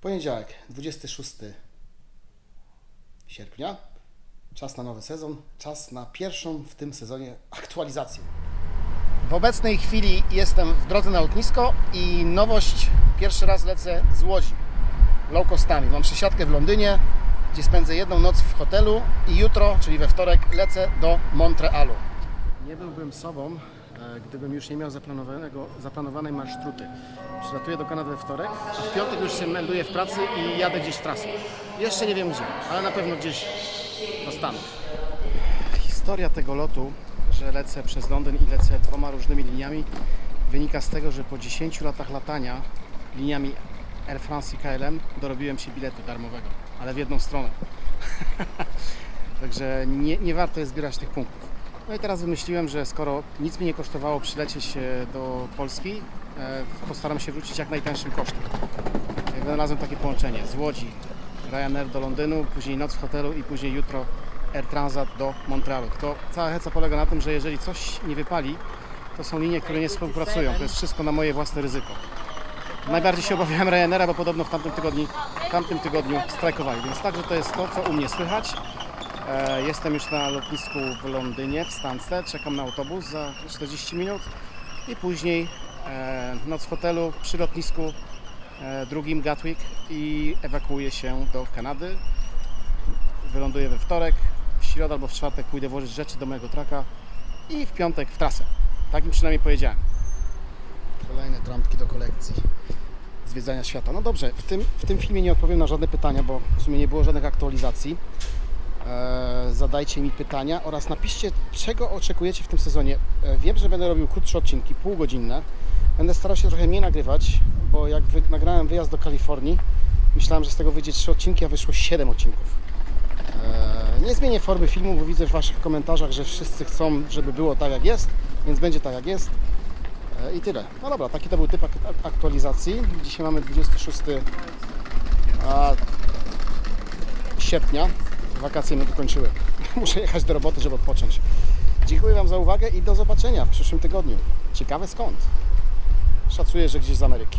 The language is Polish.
Poniedziałek, 26 sierpnia. Czas na nowy sezon, czas na pierwszą w tym sezonie aktualizację. W obecnej chwili jestem w drodze na lotnisko i nowość, pierwszy raz lecę z Łodzi, low costami. Mam przesiadkę w Londynie, gdzie spędzę jedną noc w hotelu i jutro, czyli we wtorek, lecę do Montrealu. Nie byłbym sobą, gdybym już nie miał zaplanowanego, zaplanowanej marszruty. Przylatuję do Kanady we wtorek, a w piątek już się melduję w pracy i jadę gdzieś w trasę. Jeszcze nie wiem gdzie, ale na pewno gdzieś do Stanów. Historia tego lotu, że lecę przez Londyn i lecę dwoma różnymi liniami, wynika z tego, że po 10 latach latania liniami Air France i KLM dorobiłem się biletu darmowego, ale w jedną stronę. Także nie, nie warto jest zbierać tych punktów. No i teraz wymyśliłem, że skoro nic mi nie kosztowało przylecieć e, do Polski, e, postaram się wrócić jak najtańszym kosztem. Jak Znalazłem takie połączenie z Łodzi, Ryanair do Londynu, później noc w hotelu i później jutro Air Transat do Montrealu. To cała heca polega na tym, że jeżeli coś nie wypali, to są linie, które nie współpracują. To jest wszystko na moje własne ryzyko. Najbardziej się obawiałem Ryanaira, bo podobno w tamtym tygodniu, w tamtym tygodniu strajkowali, więc także to jest to, co u mnie słychać. E, Jestem już na lotnisku w Londynie, w Stansted, czekam na autobus za 40 minut i później e, noc w hotelu przy lotnisku e, drugim Gatwick i ewakuuję się do Kanady. Wyląduję we wtorek, w środę albo w czwartek pójdę włożyć rzeczy do mojego traka i w piątek w trasę. Takim przynajmniej powiedziałem. Kolejne trampki do kolekcji zwiedzania świata. No dobrze, w tym, w tym filmie nie odpowiem na żadne pytania, bo w sumie nie było żadnych aktualizacji. E, zadajcie mi pytania oraz napiszcie, czego oczekujecie w tym sezonie. E, wiem, że będę robił krótsze odcinki, półgodzinne. Będę starał się trochę mniej nagrywać, bo jak nagrałem wyjazd do Kalifornii, myślałem, że z tego wyjdzie 3 odcinki, a wyszło 7 odcinków. E, nie zmienię formy filmu, bo widzę w Waszych komentarzach, że wszyscy chcą, żeby było tak jak jest, więc będzie tak jak jest. I tyle. No dobra, taki to był typ ak- aktualizacji. Dzisiaj mamy 26 a, sierpnia. Wakacje mnie wykończyły. Muszę jechać do roboty, żeby odpocząć. Dziękuję Wam za uwagę i do zobaczenia w przyszłym tygodniu. Ciekawe skąd. Szacuję, że gdzieś z Ameryki.